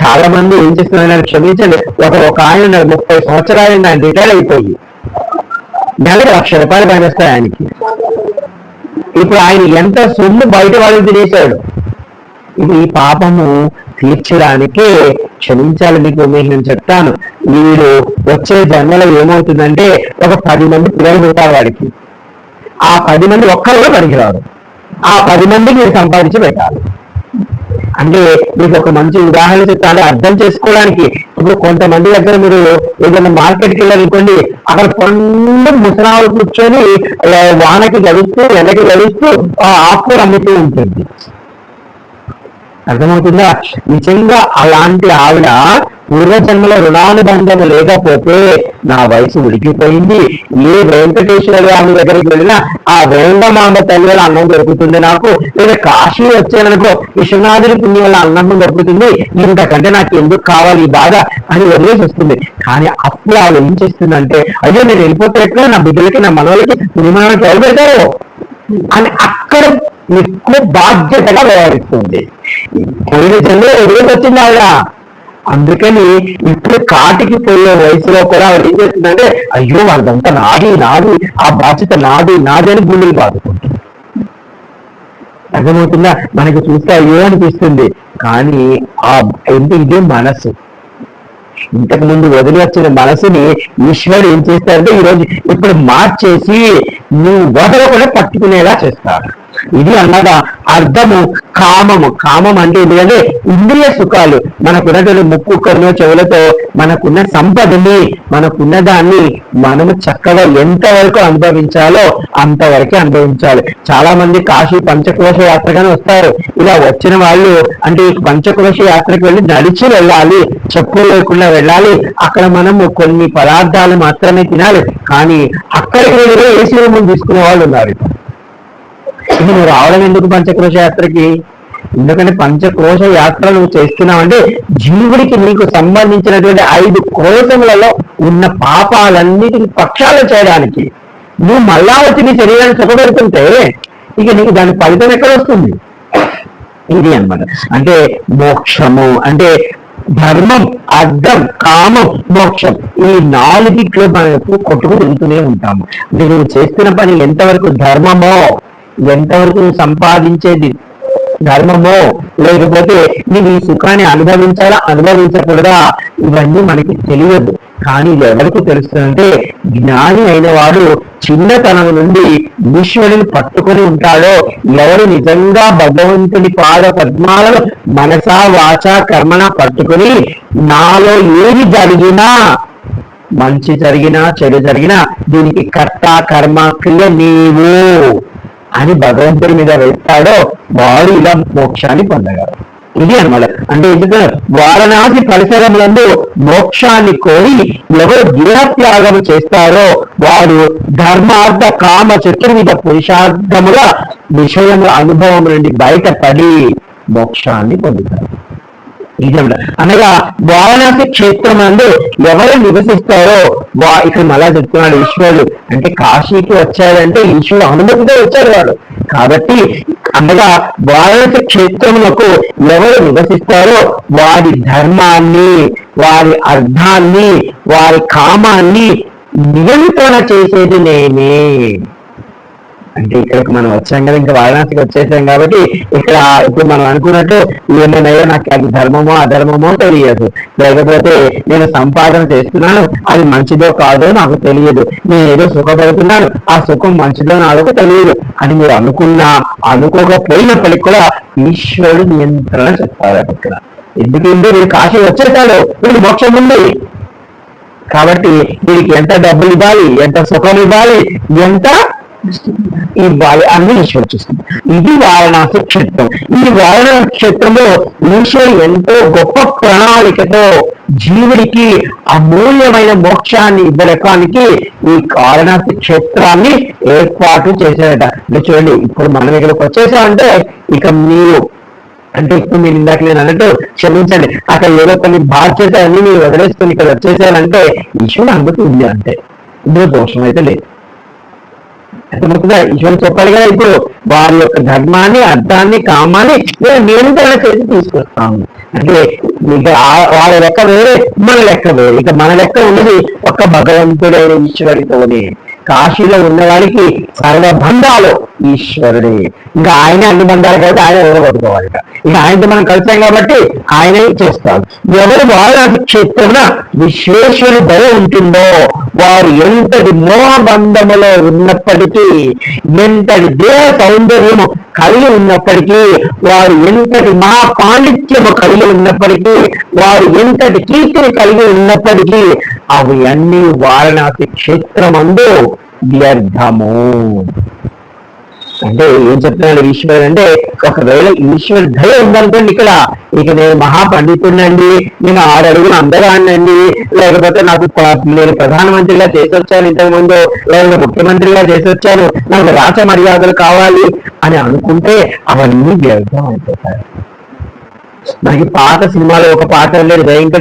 చాలా మంది ఏం చేస్తున్నారు క్షమించండి. ఒక ఒక ఆయన ఉన్నారు, ముప్పై సంవత్సరాలు ఆయన రిటైర్ అయిపోయి. నెలకు లక్ష రూపాయలు పని వస్తాయి ఆయనకి. ఇప్పుడు ఆయన ఎంత సొమ్ము బయట వాళ్ళు తినేశాడు. ఇది ఈ పాపము తీర్చడానికే క్షమించాలి మీకు నేను చెప్తాను. వీడు వచ్చే జన్మలో ఏమవుతుందంటే ఒక పది మంది పిల్లలు ఉంటారు వాడికి. ఆ పది మంది ఒక్కరు కూడా పనికిరారు. ఆ పది మందికి మీరు సంపాదించి పెట్టాలి. అంటే మీకు ఒక మంచి ఉదాహరణ చెప్తాను అర్థం చేసుకోవడానికి ఇప్పుడు కొంతమంది దగ్గర మీరు ఏదైనా మార్కెట్కి వెళ్ళాలనుకోండి అక్కడ పండు ముసలాలు కూర్చొని వానకి గడుస్తూ ఎండకి గడుస్తూ ఆ ఆకుకూర అమ్ముతూ ఉంటుంది. అర్థమవుతుందా? నిజంగా అలాంటి ఆవిడ పూర్వజన్మల రుణానుబంధం లేకపోతే నా వయసు ఉడికిపోయింది. ఏ వెంకటేశ్వర స్వామి దగ్గరికి వెళ్ళినా ఆ వేంగమాంబ తల్లి అన్నం దొరుకుతుంది నాకు. లేదా కాశీ వచ్చాననుకో విశ్వనాథుడి పుణ్యం వల్ల అన్నం దొరుకుతుంది. ఇంతకంటే నాకు ఎందుకు కావాలి ఈ బాధ? అని వదిలేసి వస్తుంది కానీ అప్పుడు ఆవిడ ఏం చేస్తుందంటే అయ్యో నేను వెళ్ళిపోతే ఎట్లా? నా బిడ్డలకి నా మనవలకి నిర్మాణానికి ఎవరు అని అక్కడ ఎక్కువ బాధ్యతగా వ్యవహరిస్తుంది. పోయిన జన్మ ఎదురు వచ్చింది ఆవిడ. అందుకని ఇప్పుడు కాటికి పోయే వయసులో కూడా ఆవిడ ఏం చేస్తుందంటే అయ్యో వాళ్ళంతా నాది నాది ఆ బాధ్యత నాది నాది అని గుండెలు బాదుకుంటుంది. అర్థమవుతుందా? మనకి చూస్తే అయ్యో అనిపిస్తుంది. కానీ ఆ ఏంటి ఇదే మనసు. ఇంతకు ముందు వదిలి వచ్చిన మనసుని ఈశ్వరుడు ఏం చేస్తారంటే ఈరోజు ఇప్పుడు మార్చేసి నువ్వు వదలకుండా పట్టుకునేలా చేస్తాడు. ఇది అనగా అర్థము కామము. కామం అంటే ఏంటంటే ఇంద్రియ సుఖాలు. మనకున్నటువంటి ముక్కు కన్ను చెవులతో మనకున్న సంపదని మనకున్న దాన్ని మనము చక్కగా ఎంతవరకు అనుభవించాలో అంతవరకే అనుభవించాలి. చాలా మంది కాశీ పంచకోశ యాత్రగానే వస్తారు. ఇలా వచ్చిన వాళ్ళు అంటే పంచకోశ యాత్రకు వెళ్ళి నడిచి వెళ్ళాలి చెప్పులు లేకుండా వెళ్ళాలి. అక్కడ మనము కొన్ని పదార్థాలు మాత్రమే తినాలి. కానీ అక్కడికి వెళ్ళి ఏసీ రూమ్ తీసుకునే వాళ్ళు ఉన్నారు? నువ్వు రావడం ఎందుకు పంచక్రోశ యాత్రకి ఎందుకంటే పంచక్రోశ యాత్ర నువ్వు చేస్తున్నావంటే జీవుడికి నీకు సంబంధించినటువంటి ఐదు కోశములలో ఉన్న పాపాలన్నిటిని పక్షాలు చేయడానికి. నువ్వు మళ్ళా వచ్చి నీ శరీరాన్ని చెప్పబెడుతుంటే ఇక నీకు దాని ఫలితం ఎక్కడ వస్తుంది? ఇది అన్నమాట. అంటే మోక్షము అంటే ధర్మం అర్థం కామం మోక్షం ఈ నాలుగిట్లో మనకు కొట్టుకు తిరుగుతూనే ఉంటాము. అంటే నువ్వు చేస్తున్న పని ఎంతవరకు ధర్మమో ఎంతవరకు నువ్వు సంపాదించేది ధర్మమో లేకపోతే నువ్వు ఈ సుఖాన్ని అనుభవించాలా? అనుభవించకూడదా? ఇవన్నీ మనకి తెలియదు. కానీ ఇది ఎవరికి తెలుస్తుందంటే జ్ఞాని అయిన వాడు చిన్నతనం నుండి ఈశ్వరుని పట్టుకొని ఉంటాడో ఎవరు నిజంగా భగవంతుని పాద పద్మాలను మనసా వాచ కర్మణ పట్టుకొని నాలో ఏది జరిగినా మంచి జరిగినా చెడు జరిగినా దీనికి కర్త కర్మ క్రియ నీవు. అని భగవంతుడి మీద వేస్తాడో వాడు ఇలా మోక్షాన్ని పొందగలరు ఇది అనమాట అంటే ఎందుకంటే వారణాసి పరిసరములందు మోక్షాన్ని కోరి ఎవరు గిరత్యాగం చేస్తారో వారు ధర్మార్థ కామ చతుర్విధ పురుషార్థముల విషయముల అనుభవం నుండి బయటపడి మోక్షాన్ని పొందుతారు నిజంగా అనగా వారణాసి క్షేత్రం నందు ఎవరు నివసిస్తారో వా ఇక్కడ మళ్ళా చెప్తున్నాడు ఈశ్వరుడు. అంటే కాశీకి వచ్చాడంటే ఈశ్వరుడు అనుమతితో వచ్చాడు వాడు. కాబట్టి అనగా వారణాసి క్షేత్రములకు ఎవరు నివసిస్తారో వారి ధర్మాన్ని వారి అర్థాన్ని వారి కామాన్ని నియంత్రణ చేసేది నేనే. అంటే ఇక్కడికి మనం వచ్చాం కదా ఇంకా వారణాసికి వచ్చేసాం కాబట్టి ఇక్కడ ఇప్పుడు మనం అనుకున్నట్టు ఏమైనాయో నాకు అది ధర్మమో అధర్మమో తెలియదు. లేకపోతే నేను సంపాదన చేస్తున్నాను అది మంచిదో కాదో నాకు తెలియదు. నేను ఏదో సుఖపడుతున్నాను ఆ సుఖం మంచిదో నాకు తెలియదు. అని మీరు అనుకున్నా అనుకోకపోయినప్పటికీ కూడా ఈశ్వరుడు నియంత్రణ చెప్తారు ఇక్కడ. ఎందుకంటే వీడు కాశీ వచ్చేసాడు వీడు మోక్షం ఉంది. కాబట్టి వీడికి ఎంత డబ్బులు ఇవ్వాలి ఎంత సుఖం ఇవ్వాలి ఎంత ఇవ్వాలి అన్ని ఈశ్వరుడు చూస్తుంది ఇది వారణాసి క్షేత్రం. ఈ వారణాసి క్షేత్రంలో ఈశ్వరుడు ఎంతో గొప్ప ప్రణాళికతో జీవుడికి అమూల్యమైన మోక్షాన్ని ఇవ్వడానికి ఈ వారణాసి క్షేత్రాన్ని ఏర్పాటు చేశాడట అంటే చూడండి ఇప్పుడు మనం ఇక్కడికి వచ్చేసామంటే ఇక మీరు అంటే ఇప్పుడు మీరు ఇందాక నేను అన్నట్టు క్షమించండి. అక్కడ ఏదో కొన్ని బాధ్యత అన్ని మీరు వదిలేసుకుని ఇక్కడ వచ్చేసారంటే ఈశ్వరుడు అనుమతి ఉంది అంటే ఇందులో దోషం అయితే లేదు. అర్థమవుతుందా? ఈశ్వరుడు చెప్పాలి కదా ఇప్పుడు వారి యొక్క ధర్మాన్ని అర్థాన్ని కామాన్ని నేను నియంత్రణ చేసి తీసుకొస్తాను. అంటే ఇక ఆ- వాళ్ళ లెక్క వేరే మన లెక్క వేరే. ఇక మన లెక్క ఉన్నది ఒక భగవంతుడైన ఈశ్వరుడితోనే. కాశీలో ఉన్నవాడికి సర్వబంధాలు ఈశ్వరుడే. ఇంకా ఆయనే అన్ని బంధాలు కాబట్టి ఆయన ఓడగొట్టుకోవాలి ఇక ఇక ఆయనతో మనం కలిసాం కాబట్టి ఆయనే చేస్తాడు. ఎవరు వారాది క్షేత్రమున విశ్వేశ్వరి దయ ఉంటుందో వారు ఎంతటి మోహబంధములో ఉన్నప్పటికీ ఎంతటి దేహ సౌందర్యము కలిగి ఉన్నప్పటికీ వారు ఎంతటి మహా పాండిత్యము కలిగి ఉన్నప్పటికీ వారు ఎంతటి కీర్తిని కలిగి ఉన్నప్పటికీ అవి అన్ని వారణాసి క్షేత్రమందు వ్యర్థము. అంటే ఏం చెప్తున్నాడు ఈశ్వరుడు అంటే ఒకవేళ ఈశ్వరు దయ ఉందనుకోండి ఇక్కడ ఇక నేను మహాపండితుడినండి నేను ఆరు అడుగులు అందగానండి లేకపోతే నాకు నేను ప్రధానమంత్రిగా చేసొచ్చాను వచ్చాను ఇంతకు ముందు లేకపోతే ముఖ్యమంత్రిగా చేసొచ్చాను నాకు రాచ మర్యాదలు కావాలి అని అనుకుంటే అవన్నీ వ్యర్థం అయిపోతాయి. మనకి పాత సినిమాలో ఒక పాట ఉండేది వెంకటేశ్వర